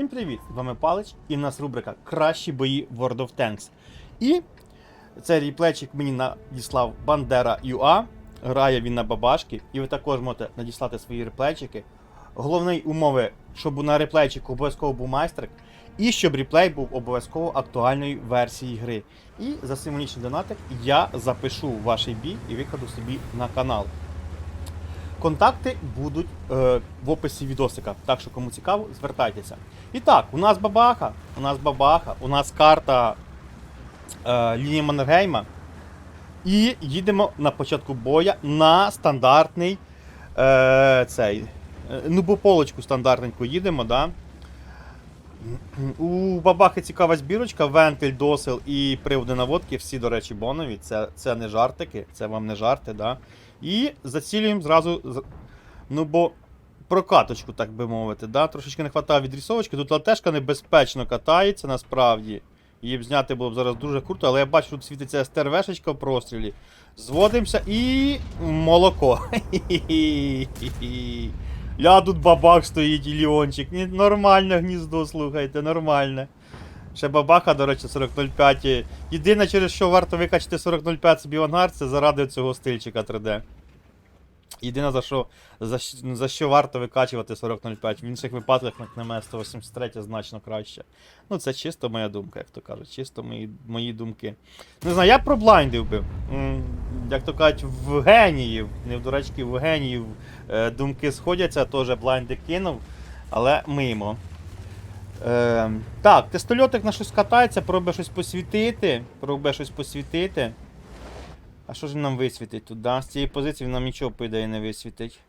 Всім привіт! З вами Палич, і в нас рубрика Кращі бої World of Tanks. І цей ріплечик мені надіслав Бандера UA. Грає він на бабашки, і ви також можете надіслати свої реплейчики. Головні умови, щоб на реплейчику обов'язково був майстрик, і щоб реплей був обов'язково актуальної версії гри. І за символічний донатик я запишу ваш бій і викладу собі на канал. Контакти будуть е, в описі відосика, так що кому цікаво, звертайтеся. І так, у нас бабаха, у нас бабаха, у нас карта е, лінії Маннергейма. І їдемо на початку боя на стандартний е, цей. е, Ну, бо полочку стандартненьку їдемо, да? У бабахи цікава збірочка, вентиль, досил і приводи наводки, всі, до речі, бонові. Це, це не жартики, це вам не жарти, да? І зацілюємо зразу. Ну, бо прокаточку, так би мовити. Да? Трошечки не вистачає відрісовочки. Тут латешка небезпечно катається насправді. Її б зняти було б зараз дуже круто, але я бачу, тут світиться СТРВшечка в прострілі. Зводимося і. молоко. Ля тут бабах стоїть і Ліончик. Нормальне гніздо, слухайте, нормальне. Ще бабаха, до речі, 4005. Єдине, через що варто викачати 4005 собі в ангар, це заради цього стильчика 3D. Єдине, за що, за, за що варто викачувати 4005. В інших випадках на КНМ 183 значно краще. Ну, це чисто моя думка, як то кажуть, чисто мої, мої думки. Не знаю, я про блайндів би. Як то кажуть, в геніїв, не в дурачки, в геніїв е, думки сходяться, теж блайнди кинув, але мимо. Е, так, тестольотик на щось катається, пробує щось посвітити. Пробує щось посвітити. А що ж він нам висвітить тут? Да? З цієї позиції він нам нічого, по ідеї, не висвітить.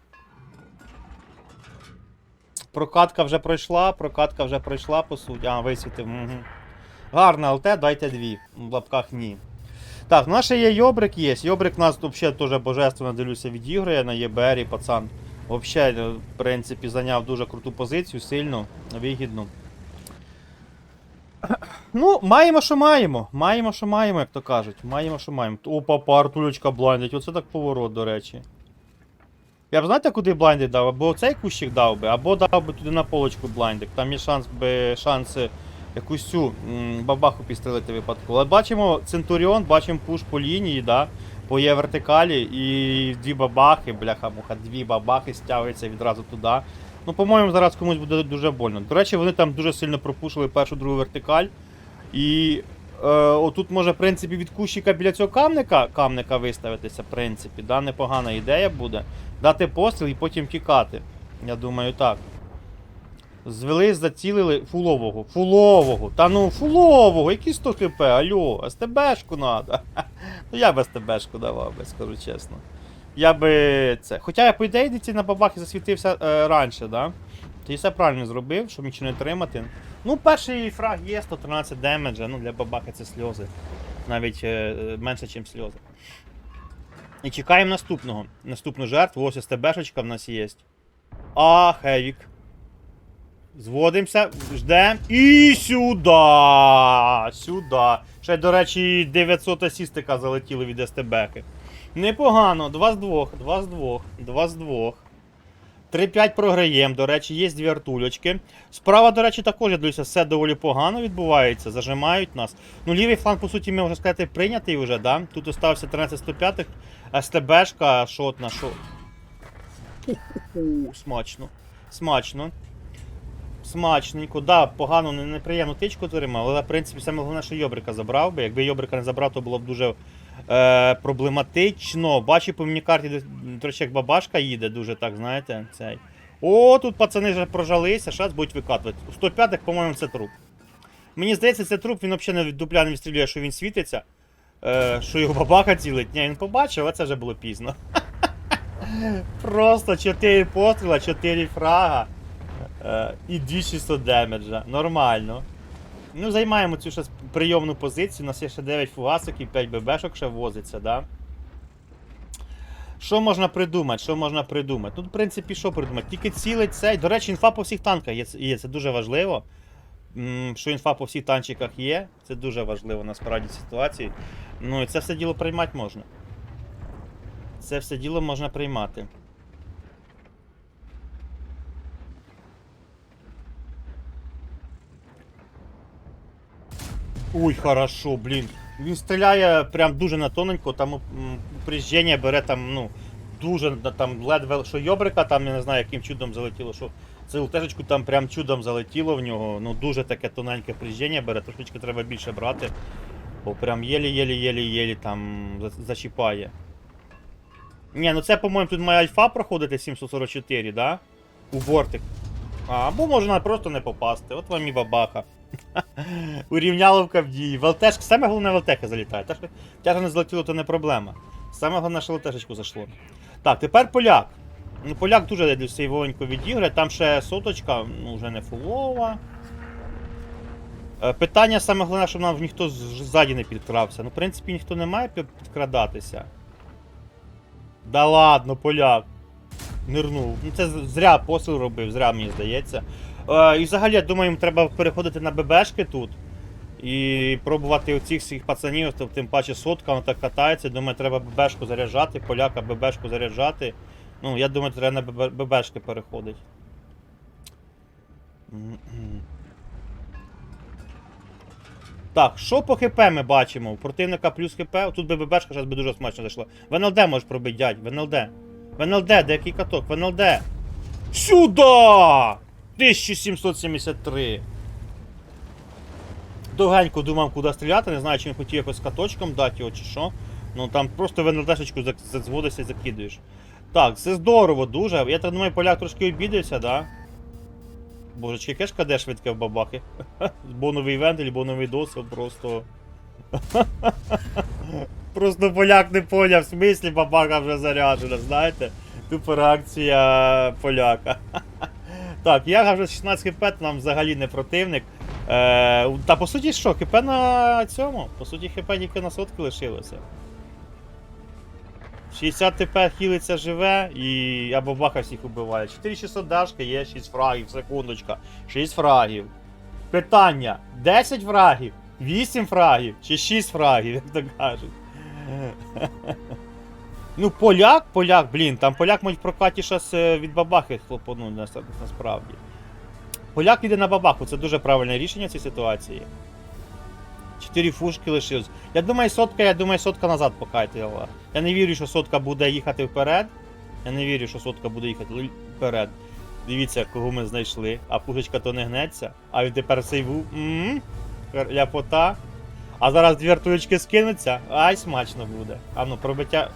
Прокатка вже пройшла, прокатка вже пройшла, по суті. А, висвітив. Угу. Гарна ЛТ, дайте дві. В лапках ні. Так, у нас ще є Йобрик є. Йобрик нас взагалі теж божественно дивлюся відіграє на ЄБРі, пацан. Взагалі, в принципі, зайняв дуже круту позицію, сильну, вигідну. Ну, маємо, що маємо. Маємо, що маємо, як то кажуть. Маємо, що маємо. Опа, партулечка блайндить. Оце так поворот, до речі. Я б знаєте, куди блайндик дав? Або цей кущик дав би, або дав би туди на полочку блайндик. Там є шанс би шанси якусь цю бабаху підстрелити випадку. Але бачимо Центуріон, бачимо пуш по лінії, да? по є вертикалі, і дві бабахи, бляха-муха, дві бабахи стягуються відразу туди. Ну, по-моєму, зараз комусь буде дуже больно. До речі, вони там дуже сильно пропушили першу другу вертикаль. І е, отут може, в принципі, від кущика біля цього камника, камника виставитися, в принципі, да? непогана ідея буде. Дати постріл і потім тікати. Я думаю, так. Звели, зацілили фулового. Фулового. Та ну фулового, які 100 хп, алло, СТБшку надо. Ну я б СТБшку давав би, скажу чесно. Я би це. Хоча я, по ідеї, дійці на бабахи засвітився е, раніше, да? Ти все правильно зробив, щоб нічого не тримати. Ну, перший фраг є 113 демеджа, ну для бабахи це сльози. Навіть е, е, менше, ніж сльози. І чекаємо наступного. Наступну жертву. Ось СТБшечка в нас є. А, Хевік. Зводимося, ждем. І сюди! Сюди. Ще, до речі, 900 асістика залетіли від СТБки. Непогано, 2 з 2, 2 з 2, 2 з 2. 3-5 програємо, до речі, є дві артулечки. Справа, до речі, також, я дивлюся, все доволі погано відбувається, зажимають нас. Ну, лівий фланг, по суті, можна сказати, прийнятий вже, да? Тут остався 13-105, СТБшка, шотна, шо. Ху-ху-ху, Смачно. Смачно. Смачненько, да, погано, неприємну тичку отримав, але в принципі саме головне, що Йобрика забрав би. Якби Йобрика не забрав, то було б дуже е, проблематично. Бачу по мені карті, де, до як бабашка їде, дуже так, знаєте, цей. О, тут пацани вже прожалися, зараз будуть викатувати. У 105 х по-моєму, це труп. Мені здається, це труп, він взагалі від дупля не відстрілює, що він світиться. Е, що його бабаха цілить. Ні, він побачив, а це вже було пізно. Просто 4 постріла, 4 фрага. Е, і 2600 демеджа. Нормально. Ну, займаємо цю ще прийомну позицію. У нас є ще 9 фугасок і 5 ББшок ще возиться, да? Що можна придумати? Що можна придумати? Тут, в принципі, що придумати? Тільки цілить цей. До речі, інфа по всіх танках є, є. це дуже важливо. Що інфа по всіх танчиках є, це дуже важливо насправді в ситуації. Ну і це все діло приймати можна. Це все діло можна приймати. Ой, хорошо, блін. Він стріляє прям дуже на тоненько, там м, бере там, ну, дуже там ледве, що йобрика, там я не знаю, яким чудом залетіло, що цю тежечку там прям чудом залетіло в нього. Ну дуже таке тоненьке прижження бере, трошечки треба більше брати. Бо прям єлі-єлі-єлі-єлі там зачіпає. Ні, ну це, по-моєму, тут має альфа проходити 744, да? У бортик. А, або можна просто не попасти. От вам і бабаха. Урівняловка в дії. ВЛТшка, саме головне ВЛТХ залітає. Те, що тяжко не залетіло, то не проблема. Саме головне, що ЛТшечку зайшло. Так, тепер поляк. Ну, поляк дуже сейвовенько відіграє, там ще соточка, ну вже не фулова. Е, Питання саме головне, щоб нам ніхто ззаді не підкрався. Ну, в принципі, ніхто не має підкрадатися. Да ладно, поляк. Нирнув. Ну це зря посил робив, зря мені здається. Е, і взагалі, я думаю, їм треба переходити на ББшки тут. І пробувати оцих всіх пацанів, то тим паче сотка, вона так катається. Думаю, треба ББшку заряджати, поляка ББшку заряджати. Ну, я думаю, треба на ББшки переходить. Так, що по ХП ми бачимо? У противника плюс ХП. Тут би ББшка зараз би дуже смачно зайшла. В НЛД можеш пробити, дядь, в НЛД. В НЛД, де який каток? В НЛД. Сюда! 1773. Довгенько думав, куди стріляти, не знаю, чи він хотів якось каточком дати його чи що. Ну там просто в НЛДшечку зазводишся і закидуєш. Так, це здорово дуже. Я так думаю, поляк трошки обідався, да? Божечки, яке ж каде швидке в бабахи. Боновий вендель, боновий досвід, просто. Просто поляк не поняв, в смислі бабаха вже заряджена, знаєте? Тупо реакція поляка. Так, Яга вже 16 хп, нам взагалі не противник. Е, та по суті що, хп на цьому? По суті, хп тільки на сотки лишилося. 60 ТП хілиться живе і або баха всіх убиває. 4600 дашки є 6 фрагів, секундочка. 6 фрагів. Питання: 10 фрагів, 8 фрагів чи 6 фрагів, як то кажуть. Ну, поляк, поляк, блін, там поляк мать в прокаті щас е, від бабахи хлопону насправді. Поляк йде на бабаху, це дуже правильне рішення в цій ситуації. Чотири фушки лишилось. Я думаю, сотка, я думаю, сотка назад покатила. Я не вірю, що сотка буде їхати вперед. Я не вірю, що сотка буде їхати вперед. Дивіться, кого ми знайшли. А пушечка то не гнеться. А він тепер сейву. Ммм. Ляпота. А зараз дві артулечки скинуться. Ай, смачно буде. А ну, пробиття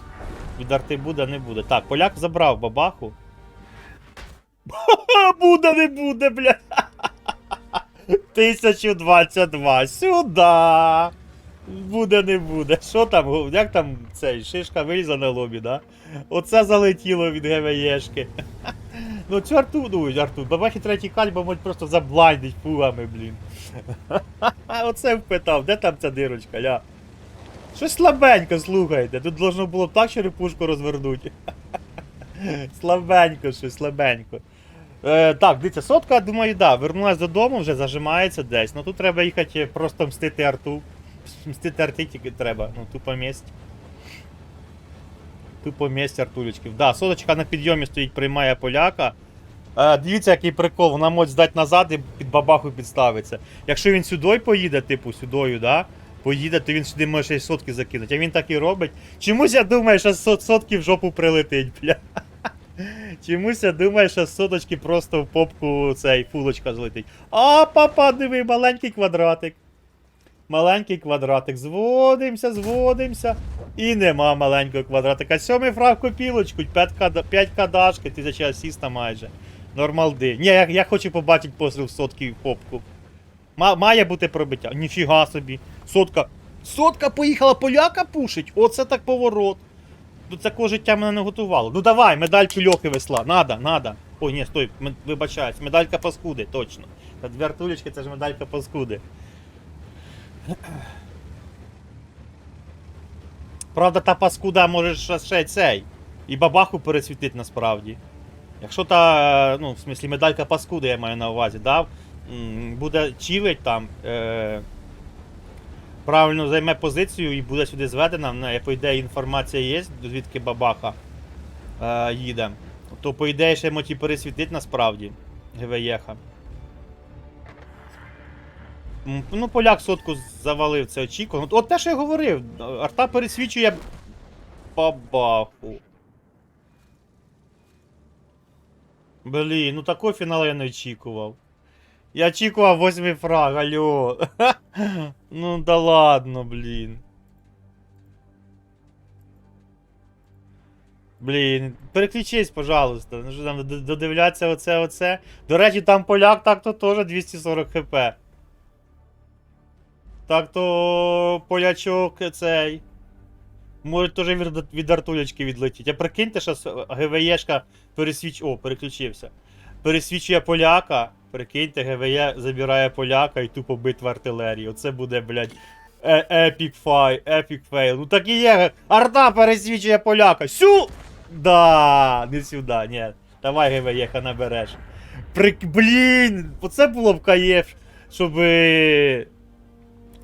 від арти буде, не буде. Так, поляк забрав бабаху. буде, не буде, бля. 1022. Сюда. Буде, не буде. Що там? Як там цей шишка на лобі, да? Оце залетіло від ГВЄшки. Ну цю арту, ну арту, бабахи третій кальба можуть просто заблайдить фугами, блін. Оце впитав, де там ця дирочка, ля? Щось слабенько, слухайте. Тут должно було б так черепушку розвернути. слабенько щось, слабенько. Е, так, дивіться, сотка, думаю, да, вернулась додому, вже зажимається десь. Ну тут треба їхати просто мстити арту. Мстити арти тільки треба, ну тупо місць. Тупо місць артулечків. Да, соточка на підйомі стоїть, приймає поляка. Е, дивіться, який прикол, вона може здати назад і під бабаху підставиться. Якщо він сюди поїде, типу сюдою, да? Поїде, то він сюди може ще й сотки закинути. А він так і робить. Чомусь я думаю, що сот- сотки в жопу прилетить, бля. Чомусь я думаю, що соточки просто в попку цей фулочка злетить. А, папа, диви, маленький квадратик. Маленький квадратик. Зводимося, зводимося. І нема маленького квадратика. Сьомий фраг копілочку, 5, када, 5 кадашки, тисяча асіста майже. Нормалди. Ні, я, я хочу побачити постріл в сотки в попку. Ма, має бути пробиття. Ніфіга собі. Сотка. Сотка поїхала поляка пушить. Оце так поворот. До такого життя мене не готувало. Ну давай, медальку льохи весла. Надо, надо. Ой, ні, стой, вибачаюсь, медалька паскуди, точно. Та дві артулечки це ж медалька паскуди. Правда, та паскуда може ще, цей. І бабаху пересвітить насправді. Якщо та, ну, в смислі, медалька паскуди, я маю на увазі, да? Буде чилить там. Е- правильно займе позицію і буде сюди зведена, на, по ідеї інформація є, звідки бабаха е, їде. То по ідеї ще моті пересвітить насправді. ГВЄха. Ну, поляк сотку завалив, це очікувано. От те, що я говорив, арта пересвічує бабаху. Блін, ну такого фіналу я не очікував. Я очікував восьмий фраг, алло. ну да ладно, блін. Блін, переключись, пожалуйста. Ну що там додивляться оце, оце. До речі, там поляк так то теж 240 хп. Так то полячок цей. Може теж від, від артулечки відлетіть. А прикиньте, що ГВЄшка пересвіч... О, переключився. Пересвічує поляка. Прикиньте, ГВЄ забирає поляка і тупо битва артилерії. Оце буде, блядь. е- Епік фай, епік фейл. Ну так і є. Арта пересвічує поляка. Сю! Да, не сюди, ні. Давай ГВЄха набереш. Прик... Блін! Оце було б каєф, щоб е,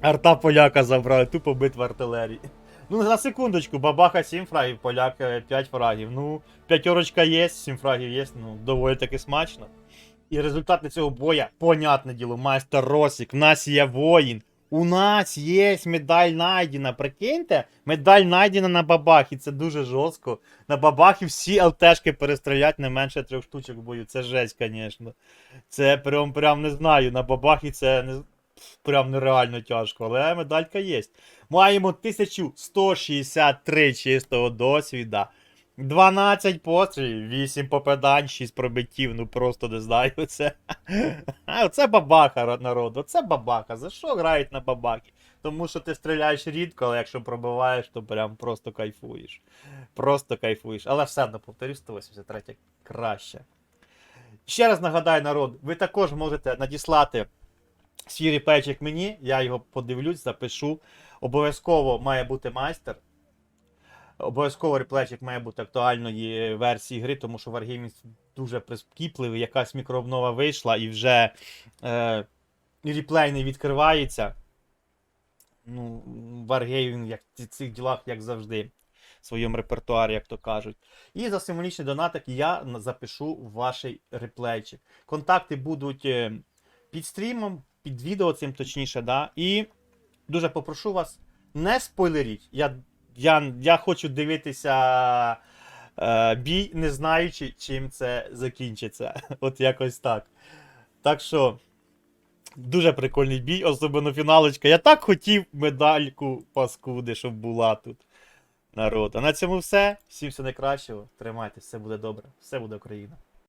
арта поляка забрали, тупо битва артилерії. Ну, на секундочку, бабаха 7 фрагів, поляк 5 фрагів. Ну, п'ятерочка є, 7 фрагів є, ну, доволі таки смачно. І результати цього боя, понятне діло, майстер Росік, в нас є воїн. У нас є медаль найдена. Прикиньте, медаль найдена на бабахі. Це дуже жорстко. На бабахі всі ЛТшки перестрілять не менше трьох штучок в бою. Це жесть, звісно. Це прям, прям не знаю. На бабахі це не, прям нереально тяжко. Але медалька є. Маємо 1163 чистого досвіда. 12 пострілів, 8 попадань, 6 пробиттів, ну просто не знаю. Це, Оце бабаха ро- народ, оце бабаха. За що грають на бабаки? Тому що ти стріляєш рідко, але якщо пробиваєш, то прям просто кайфуєш. Просто кайфуєш. Але все одно повторюю, 183 краще. Ще раз нагадаю, народ, ви також можете надіслати свій реплейчик мені, я його подивлюсь, запишу. Обов'язково має бути майстер. Обов'язково реплечик має бути актуальної версії гри, тому що Wargaming дуже прискіпливий, якась мікрообнова вийшла і вже е, реплей не відкривається. Ну, Wargaming як в цих ділах, як завжди, в своєму репертуарі, як то кажуть. І за символічний донатик я запишу ваш реплейчик. Контакти будуть е, під стрімом, під відео цим точніше, да. І дуже попрошу вас, не спойлеріть. Я, я, я хочу дивитися е, бій, не знаючи, чим це закінчиться. От якось так. Так що. Дуже прикольний бій, особливо фіналочка. Я так хотів медальку паскуди, щоб була тут. Народ. А на цьому все. Всім все найкращого. Тримайтесь, все буде добре. Все буде Україна.